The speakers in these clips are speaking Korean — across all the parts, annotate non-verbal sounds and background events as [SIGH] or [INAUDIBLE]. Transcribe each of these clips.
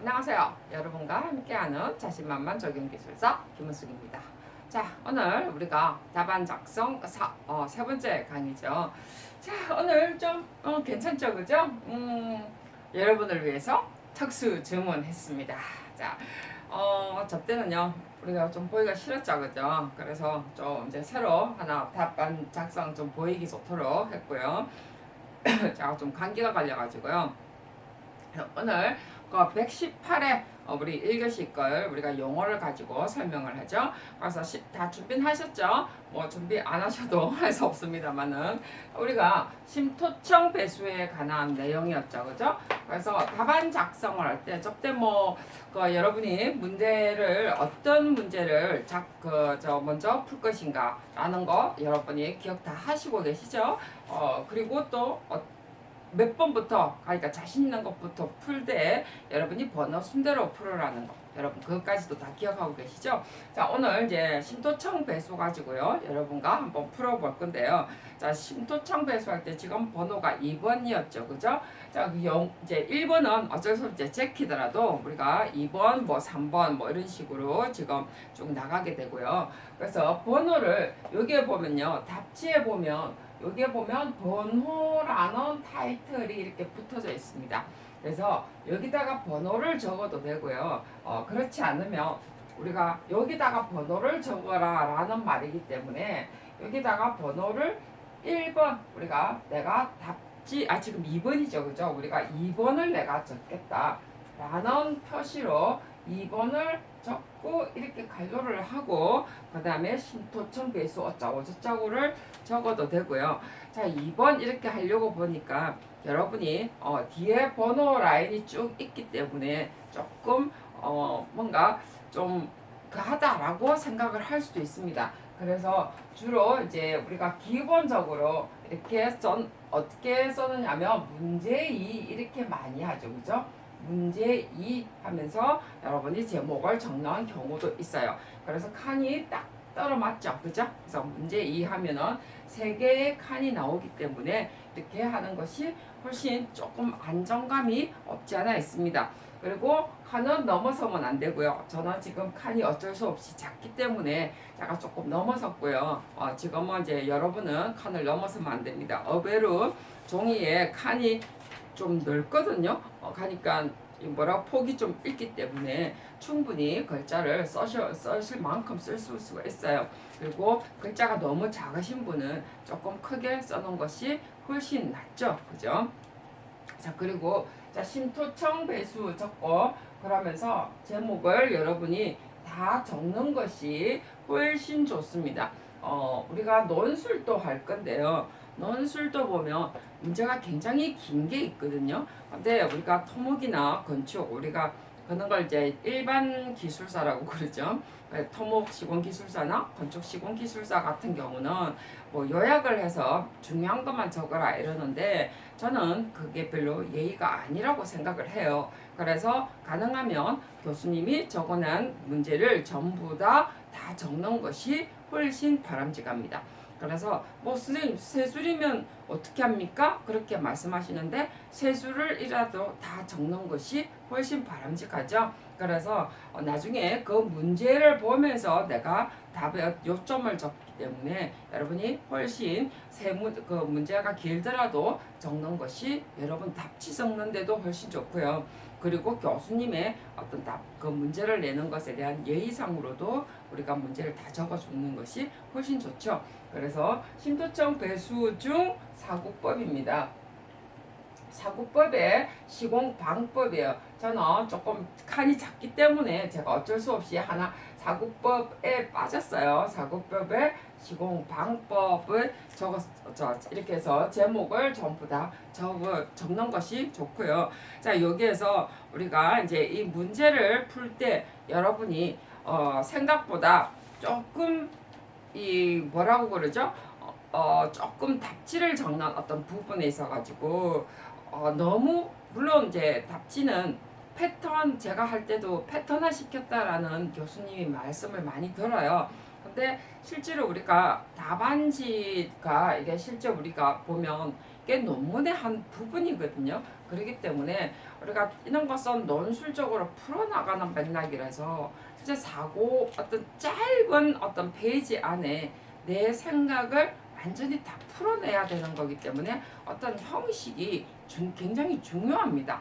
안녕하세요. 여러분과 함께하는 자신만만 적용 기술사 김은숙입니다. 자, 오늘 우리가 답안 작성 사, 어, 세 번째 강의죠. 자, 오늘 좀 어, 괜찮죠, 그죠? 음, 여러분을 위해서 특수 주문했습니다. 자, 어, 접대는요, 우리가 좀 보기가 싫었죠, 그죠? 그래서 좀 이제 새로 하나 답안 작성 좀 보이기 좋도록 했고요. [CLEARS THROAT] 제가 좀 감기가 걸려가지고요. 오늘 그 118회 어, 우리 1교시 걸 우리가 용어를 가지고 설명을 하죠. 그래서 시, 다 준비하셨죠? 뭐 준비 안 하셔도 [LAUGHS] 할 수 없습니다만은 우리가 심토청 배수에 관한 내용이었죠. 그죠? 그래서 답안 작성을 할때 접대 뭐그 여러분이 문제를 어떤 문제를 작그저 먼저 풀 것인가 라는 거 여러분이 기억 다 하시고 계시죠? 어 그리고 또 어, 몇 번부터 그러니까 자신 있는 것부터 풀 때 여러분이 번호 순대로 풀으라는 거. 여러분 그것까지도 다 기억하고 계시죠? 자 오늘 이제 심토청 배수 가지고요. 여러분과 한번 풀어볼 건데요. 자 심토청 배수할 때 지금 번호가 2번이었죠. 그죠? 자그 영 이제 1번은 어쩔 수 없이 제키더라도 우리가 2번 뭐 3번 뭐 이런 식으로 지금 쭉 나가게 되고요. 그래서 번호를 여기에 보면요. 답지에 보면 여기에 보면 번호라는 타이틀이 이렇게 붙어져 있습니다. 그래서 여기다가 번호를 적어도 되고요. 어, 그렇지 않으면 우리가 여기다가 번호를 적어라 라는 말이기 때문에 여기다가 번호를 1번 우리가 내가 답지 아 지금 2번이죠 그죠 우리가 2번을 내가 적겠다 라는 표시로 2번을 적고 이렇게 간료를 하고 그 다음에 신토청 배수 어쩌고 저쩌고를 적어도 되고요. 자 2번 이렇게 하려고 보니까 여러분이 어, 뒤에 번호 라인이 쭉 있기 때문에 조금 어, 뭔가 좀 그하다라고 생각을 할 수도 있습니다. 그래서 주로 이제 우리가 기본적으로 이렇게 써 어떻게 써느냐면 문제 2 이렇게 많이 하죠, 그죠? 문제 2 하면서 여러분이 제목을 적는 경우도 있어요. 그래서 칸이 딱 떨어맞죠. 그죠? 그래서 문제 2 하면은 세 개의 칸이 나오기 때문에 이렇게 하는 것이 훨씬 조금 안정감이 없지 않아 있습니다. 그리고 칸은 넘어서면 안 되고요. 저는 지금 칸이 어쩔 수 없이 작기 때문에 제가 조금 넘어섰고요. 어, 지금은 이제 여러분은 칸을 넘어서면 안 됩니다. 어베로 종이에 칸이 좀 넓거든요. 어, 가니까 이 뭐라 폭이 좀 있기 때문에 충분히 글자를 써셔, 쓰실 만큼 쓸 수가 있어요. 그리고 글자가 너무 작으신 분은 조금 크게 써놓은 것이 훨씬 낫죠. 그죠? 자, 그리고 자, 심토청 배수 적고 그러면서 제목을 여러분이 다 적는 것이 훨씬 좋습니다. 어, 우리가 논술도 할 건데요. 논술도 보면 문제가 굉장히 긴 게 있거든요. 근데 우리가 토목이나 건축 우리가 그런 걸 이제 일반 기술사라고 [LAUGHS] 그러죠. 네, 토목 시공 기술사나 건축 시공 기술사 같은 경우는 뭐 요약을 해서 중요한 것만 적어라 이러는데 저는 그게 별로 예의가 아니라고 생각을 해요. 그래서 가능하면 교수님이 적어낸 문제를 전부 다 다 적는 것이 훨씬 바람직합니다. 그래서 뭐 선생님 세술이면 어떻게 합니까? 그렇게 말씀하시는데 세술을이라도 다 적는 것이 훨씬 바람직하죠. 그래서 어, 나중에 그 문제를 보면서 내가 답에 요점을 적기 때문에 여러분이 훨씬 세문 그 문제가 길더라도 적는 것이 여러분 답지 적는데도 훨씬 좋고요. 그리고 교수님의 어떤 답, 그 문제를 내는 것에 대한 예의상으로도 우리가 문제를 다 적어 주는 것이 훨씬 좋죠. 그래서 심도청 배수 중 사고법입니다. 사고법의 시공 방법이에요. 저는 조금 칸이 작기 때문에 제가 어쩔 수 없이 하나 사고법에 빠졌어요. 사고법의 시공 방법을 적었 저 이렇게 해서 제목을 전부 다 적어 적는 것이 좋고요. 자 여기에서 우리가 이제 이 문제를 풀 때 여러분이 어, 생각보다 조금 이 뭐라고 그러죠? 어, 어, 조금 답지를 적는 어떤 부분에 있어 가지고 어, 너무 물론 이제 답지는 패턴 제가 할 때도 패턴화 시켰다라는 교수님이 말씀을 많이 들어요. 근데 실제로 우리가 답안지가 이게 실제 우리가 보면 학계 논문의 한 부분이거든요. 그렇기 때문에 우리가 이런 것은 논술적으로 풀어나가는 맥락이라서 실제 사고 어떤 짧은 어떤 페이지 안에 내 생각을 완전히 다 풀어내야 되는 거기 때문에 어떤 형식이 중- 굉장히 중요합니다.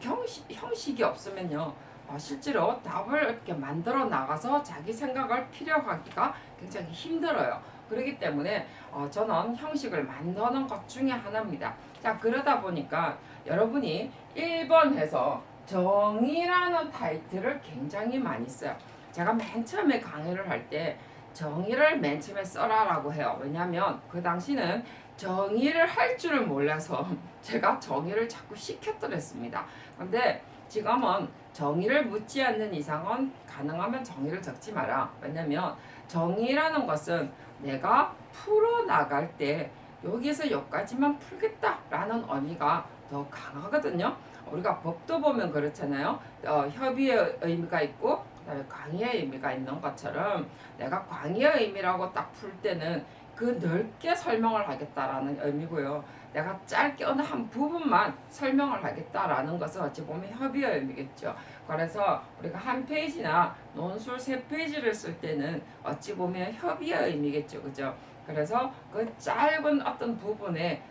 형식, 형식이 없으면요. 어, 실제로 답을 이렇게 만들어 나가서 자기 생각을 필요하기가 굉장히 힘들어요. 그렇기 때문에 어, 저는 형식을 만드는 것 중에 하나입니다. 자 그러다 보니까 여러분이 1번에서 정의라는 타이틀을 굉장히 많이 써요. 제가 맨 처음에 강의를 할 때 정의를 맨 처음에 써라라고 해요. 왜냐하면 그 당시는 정의를 할 줄을 몰라서 [LAUGHS] 제가 정의를 자꾸 시켰더랬습니다. 근데 지금은 정의를 묻지 않는 이상은 가능하면 정의를 적지 마라. 왜냐면 정의라는 것은 내가 풀어나갈 때 여기에서 여기까지만 풀겠다라는 의미가 더 강하거든요. 우리가 법도 보면 그렇잖아요. 어, 협의의 의미가 있고 그다음에 광의의 의미가 있는 것처럼 내가 광의의 의미라고 딱 풀 때는 그 넓게 설명을 하겠다라는 의미고요. 내가 짧게 어느 한 부분만 설명을 하겠다라는 것은 어찌 보면 협의의 의미겠죠. 그래서 우리가 한 페이지나 논술 세 페이지를 쓸 때는 어찌 보면 협의의 의미겠죠. 그죠? 그래서 그 짧은 어떤 부분에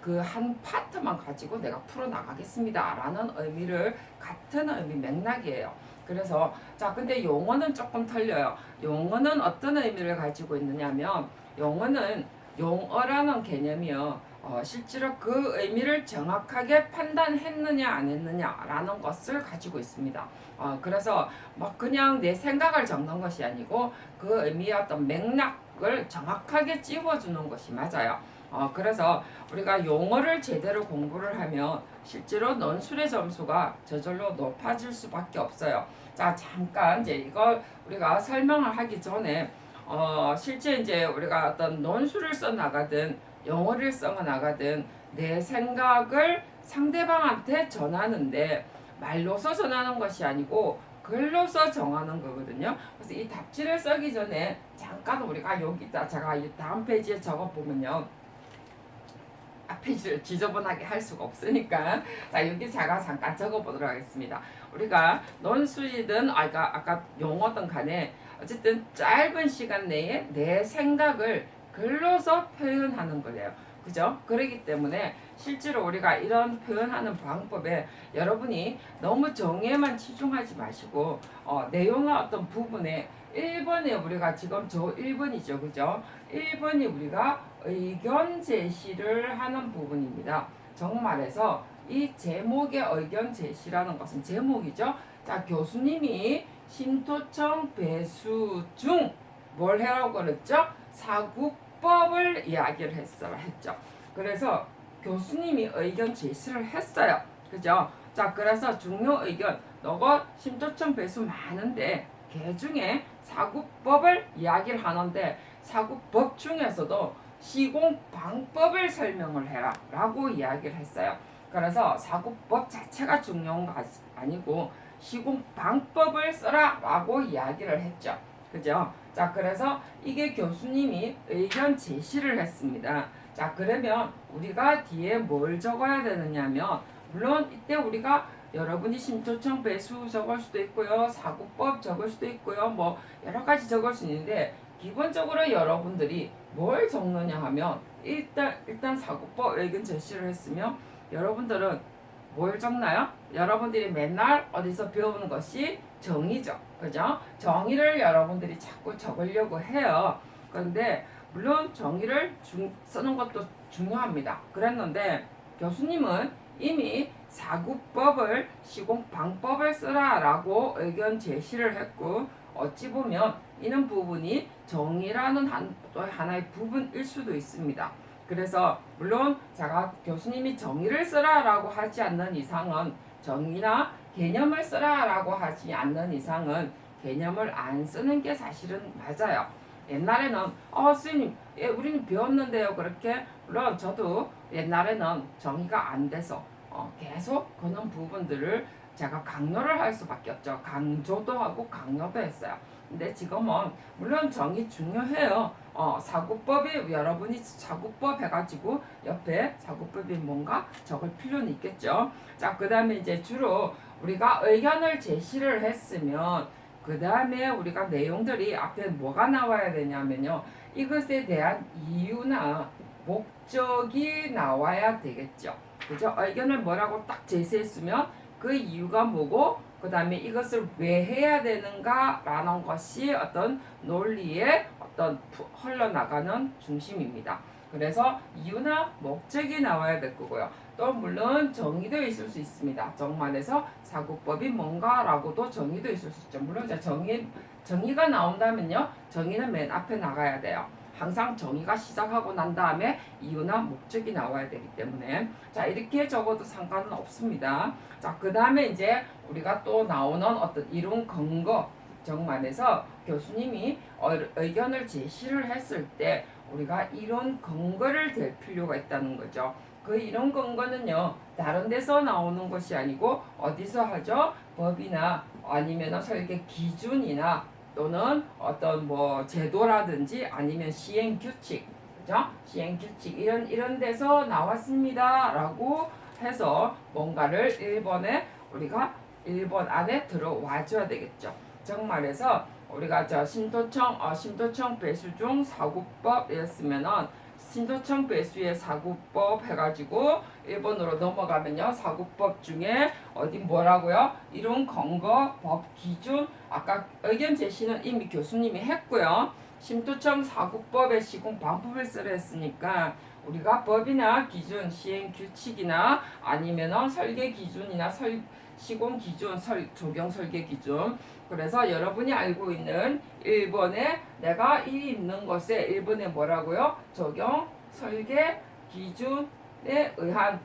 그한 파트만 가지고 내가 풀어나가겠습니다 라는 의미를 같은 의미 맥락이에요. 그래서 자 근데 용어는 조금 틀려요. 용어는 어떤 의미를 가지고 있느냐면 용어는 용어라는 개념이요. 어, 실제로 그 의미를 정확하게 판단했느냐 안 했느냐라는 것을 가지고 있습니다. 어, 그래서 막 그냥 내 생각을 적는 것이 아니고 그 의미의 어떤 맥락을 정확하게 찝어주는 것이 맞아요. 어, 그래서 우리가 용어를 제대로 공부를 하면 실제로 논술의 점수가 저절로 높아질 수밖에 없어요. 자, 잠깐 이제 이걸 우리가 설명을 하기 전에 어, 실제 이제 우리가 어떤 논술을 써 나가든 영어를 써 나가든 내 생각을 상대방한테 전하는데 말로서 전하는 것이 아니고 글로서 정하는 거거든요. 그래서 이 답지를 쓰기 전에 잠깐 우리가 여기다 제가 이 다음 페이지에 적어 보면요. 앞 페이지를 지저분하게 할 수가 없으니까 자 여기 제가 잠깐 적어 보도록 하겠습니다. 우리가 논술이든 아까 아까 용어든 간에 어쨌든 짧은 시간 내에 내 생각을 글로서 표현하는 거예요. 그죠? 그렇기 때문에 실제로 우리가 이런 표현하는 방법에 여러분이 너무 정의에만 치중하지 마시고 어, 내용의 어떤 부분에 1번에 우리가 지금 저 1번이죠. 그죠? 1번이 우리가 의견 제시를 하는 부분입니다. 정말에서 이 제목의 의견 제시라는 것은 제목이죠. 자, 교수님이 신토청 배수 중 뭘 해라고 그랬죠? 사국법을 이야기를 했어 했죠. 그래서 교수님이 의견 제시를 했어요. 그죠? 자, 그래서 중요 의견 너가 신토청 배수 많은데 개 중에 사국법을 이야기를 하는데 사국법 중에서도 시공 방법을 설명을 해라 라고 이야기를 했어요. 그래서 사국법 자체가 중요한 거 아니고 시공 방법을 써라 라고 이야기를 했죠. 그죠? 자, 그래서 이게 교수님이 의견 제시를 했습니다. 자, 그러면 우리가 뒤에 뭘 적어야 되느냐면, 물론 이때 우리가 여러분이 신초청 배 수 적을 수도 있고요, 사고법 적을 수도 있고요, 뭐 여러 가지 적을 수 있는데, 기본적으로 여러분들이 뭘 적느냐 하면, 일단, 일단 사고법 의견 제시를 했으면, 여러분들은 뭘 적나요? 여러분들이 맨날 어디서 배우는 것이 정의죠. 그죠? 정의를 여러분들이 자꾸 적으려고 해요. 그런데 물론 정의를 중, 쓰는 것도 중요합니다. 그랬는데 교수님은 이미 사구법을 시공 방법을 쓰라라고 의견 제시를 했고 어찌 보면 이는 부분이 정의라는 한, 또 하나의 부분일 수도 있습니다. 그래서 물론 제가 교수님이 정의를 쓰라라고 하지 않는 이상은 정의나 개념을 쓰라라고 하지 않는 이상은 개념을 안 쓰는 게 사실은 맞아요. 옛날에는 어 스님 예, 우리는 배웠는데요 그렇게 물론 저도 옛날에는 정의가 안 돼서 어, 계속 그런 부분들을 제가 강요를 할 수밖에 없죠. 강조도 하고 강요도 했어요. 근데 지금은 물론 정이 중요해요. 어, 사고법이 여러분이 사고법 해가지고 옆에 사고법이 뭔가 적을 필요는 있겠죠. 자, 그 다음에 이제 주로 우리가 의견을 제시를 했으면 그 다음에 우리가 내용들이 앞에 뭐가 나와야 되냐면요. 이것에 대한 이유나 목적이 나와야 되겠죠. 그죠? 의견을 뭐라고 딱 제시했으면 그 이유가 뭐고 그 다음에 이것을 왜 해야 되는가라는 것이 어떤 논리의 어떤 푸- 흘러나가는 중심입니다. 그래서 이유나 목적이 나와야 될 거고요. 또 물론 정의도 있을 수 있습니다. 정말에서 사고법이 뭔가라고도 정의도 있을 수 있죠. 물론 정의 정의가 나온다면요, 정의는 맨 앞에 나가야 돼요. 항상 정의가 시작하고 난 다음에 이유나 목적이 나와야 되기 때문에 자 이렇게 적어도 상관은 없습니다. 자 그 다음에 이제 우리가 또 나오는 어떤 이론 근거 정만에서 교수님이 어- 의견을 제시를 했을 때 우리가 이론 근거를 댈 필요가 있다는 거죠. 그 이론 근거는요 다른 데서 나오는 것이 아니고 어디서 하죠? 법이나 아니면 설계 기준이나 또는 어떤 뭐 제도라든지 아니면 시행 규칙 그죠? 시행 규칙 이런 이런 데서 나왔습니다라고 해서 뭔가를 1번에 우리가 1번 안에 들어와 줘야 되겠죠. 정말에서 우리가 저 심도청 어, 심도청 배수 중 사고법이었으면은 심도청 배수의 사고법 해가지고 1번으로 넘어가면요. 사고법 중에 어디 뭐라고요? 이론 근거 법 기준. 아까 의견 제시는 이미 교수님이 했고요. 심도청 사고법의 시공 방법을 쓰려 했으니까 우리가 법이나 기준 시행 규칙이나 아니면은 설계 기준이나 설 시공 기준 설 적용 설계 기준 그래서 여러분이 알고 있는 1번에 내가 이 있는 것에 1번에 뭐라고요? 적용 설계 기준에 의한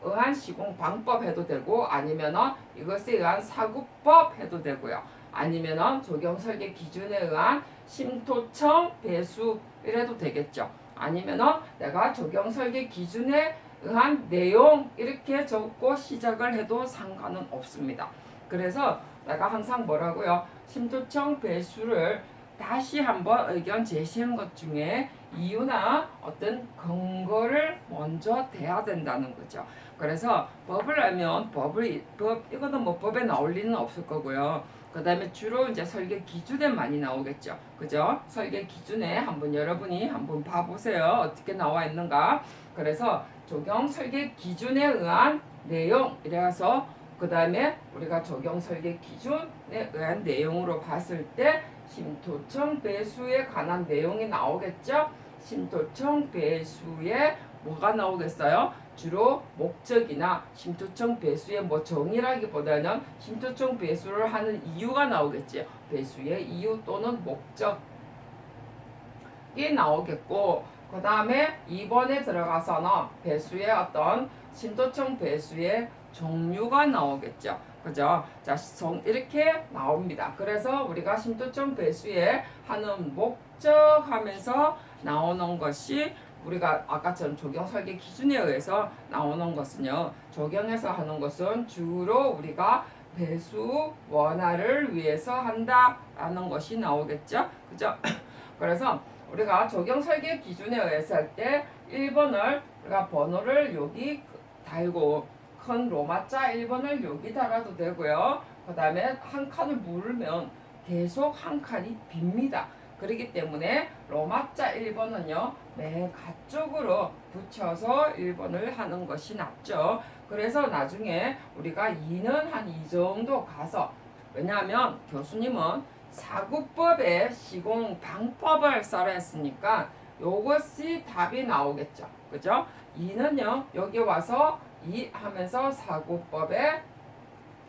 의한 시공 방법 해도 되고 아니면은 이것에 의한 사고법 해도 되고요. 아니면은 적용 설계 기준에 의한 심토청 배수 이래도 되겠죠. 아니면은 내가 적용 설계 기준에 의한 내용 이렇게 적고 시작을 해도 상관은 없습니다. 그래서 내가 항상 뭐라고요? 심도청 배수를 다시 한번 의견 제시한 것 중에 이유나 어떤 근거를 먼저 대야 된다는 거죠. 그래서 법을 알면 법을 법 이거는 뭐 법에 나올 리는 없을 거고요. 그 다음에 주로 이제 설계 기준에 많이 나오겠죠. 그죠? 설계 기준에 한번 여러분이 한번 봐보세요. 어떻게 나와 있는가. 그래서 적용 설계 기준에 의한 내용 이래서 그 다음에 우리가 적용 설계 기준에 의한 내용으로 봤을 때 심토청 배수에 관한 내용이 나오겠죠. 심토청 배수에 뭐가 나오겠어요? 주로 목적이나 심토청 배수의 뭐 정의라기보다는 심토청 배수를 하는 이유가 나오겠지. 배수의 이유 또는 목적이 나오겠고 그 다음에 2번에 들어가서는 배수의 어떤 심토청 배수의 종류가 나오겠죠. 그죠? 자, 정, 이렇게 나옵니다. 그래서 우리가 심도점 배수에 하는 목적 하면서 나오는 것이 우리가 아까처럼 적용 설계 기준에 의해서 나오는 것은요. 적용해서 하는 것은 주로 우리가 배수 원화를 위해서 한다라는 것이 나오겠죠. 그죠? [CLEARS THROAT] 그래서 우리가 적용 설계 기준에 의해서 할 때 1번을 우리가 번호를 여기 달고 큰 로마자 1번을 여기 달아도 되고요. 그 다음에 한 칸을 물으면 계속 한 칸이 빕니다. 그렇기 때문에 로마자 1번은요. 맨 가쪽으로 붙여서 1번을 하는 것이 낫죠. 그래서 나중에 우리가 2는 한이 정도 가서 왜냐하면 교수님은 사구법의 시공 방법을 써라 했으니까 요것이 답이 나오겠죠. 그죠? 2는요. 여기 와서 이 하면서 사고법의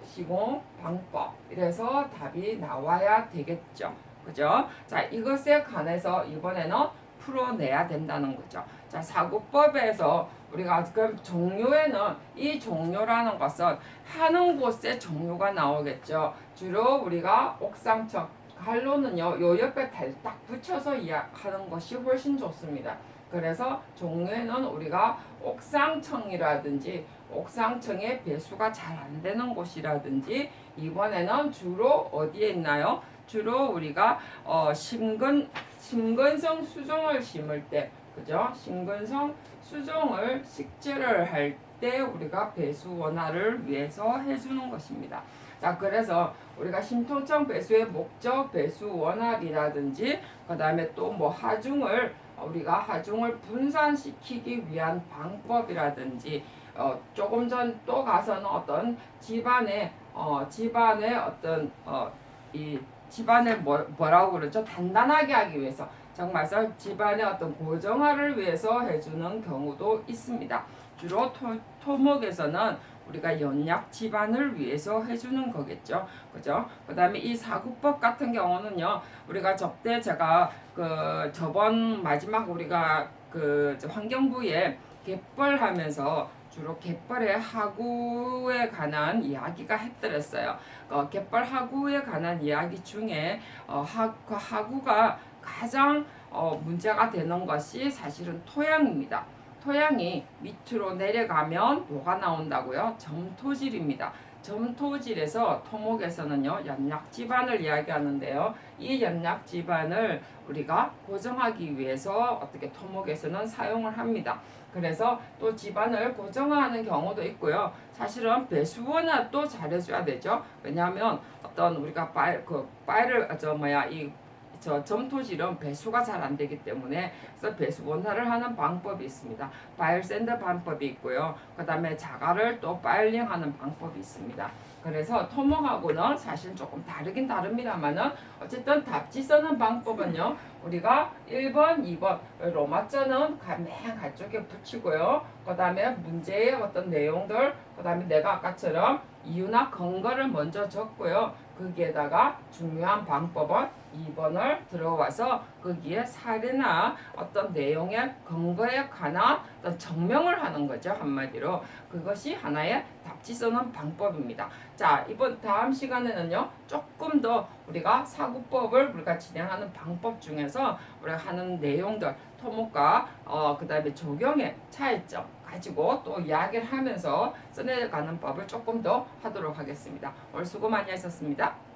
시공 방법 이래서 답이 나와야 되겠죠. 그죠? 자, 이것에 관해서 이번에는 풀어내야 된다는 거죠. 자, 사고법에서 우리가 그럼 종료에는 이 종료라는 것은 하는 곳에 종료가 나오겠죠. 주로 우리가 옥상청 갈로는요, 요 옆에 달딱 붙여서 이야하는 것이 훨씬 좋습니다. 그래서 종류에는 우리가 옥상청이라든지 옥상청에 배수가 잘 안 되는 곳이라든지 이번에는 주로 어디에 있나요? 주로 우리가 어, 심근 심근성 수종을 심을 때 그죠? 심근성 수종을 식재를 할 때 우리가 배수 원화를 위해서 해주는 것입니다. 자 그래서 우리가 심통청 배수의 목적 배수 원활이라든지 그 다음에 또 뭐 하중을 우리가 하중을 분산시키기 위한 방법이라든지 어, 조금 전 또 가서는 어떤 집안의 어, 집안의 어떤 어, 이 집안을 뭐, 뭐라고 그러죠 단단하게 하기 위해서 정말서 집안의 어떤 고정화를 위해서 해주는 경우도 있습니다. 주로 토, 토목에서는 우리가 연약 집안을 위해서 해주는 거겠죠. 그죠? 그 다음에 이 사구법 같은 경우는요, 우리가 접대 제가 그 저번 마지막 우리가 그 환경부에 갯벌하면서 주로 갯벌의 하구에 관한 이야기가 했더랬어요. 어, 갯벌 하구에 관한 이야기 중에 어, 하, 그 하구가 가장 어, 문제가 되는 것이 사실은 토양입니다. 토양이 밑으로 내려가면 뭐가 나온다고요? 점토질입니다. 점토질에서 토목에서는요 연약 지반을 이야기하는데요. 이 연약 지반을 우리가 고정하기 위해서 어떻게 토목에서는 사용을 합니다. 그래서 또 집안을 고정화하는 경우도 있고요. 사실은 배수원화 또 잘해줘야 되죠. 왜냐하면 어떤 우리가 빨, 그 빨을 저 뭐야 이 저 점토질은 배수가 잘 안 되기 때문에 그래서 배수 원화를 하는 방법이 있습니다. 바이올 샌드 방법이 있고요. 그 다음에 자갈을 또 파일링하는 방법이 있습니다. 그래서 토목하고는 사실 조금 다르긴 다릅니다만은 어쨌든 답지 쓰는 방법은요. 우리가 1번, 2번 로마자는 가- 맨 가쪽에 붙이고요. 그 다음에 문제의 어떤 내용들, 그 다음에 내가 아까처럼 이유나 근거를 먼저 적고요. 거기에다가 중요한 방법은 2번을 들어와서 거기에 사례나 어떤 내용의 근거에 관한 어떤 증명을 하는 거죠. 한마디로. 그것이 하나의 답지 쓰는 방법입니다. 자, 이번 다음 시간에는요. 조금 더 우리가 사고법을 우리가 진행하는 방법 중에서 우리가 하는 내용들, 토목과 어, 그 다음에 적용의 차이점 가지고 또 이야기를 하면서 써내가는 법을 조금 더 하도록 하겠습니다. 오늘 수고 많이 하셨습니다.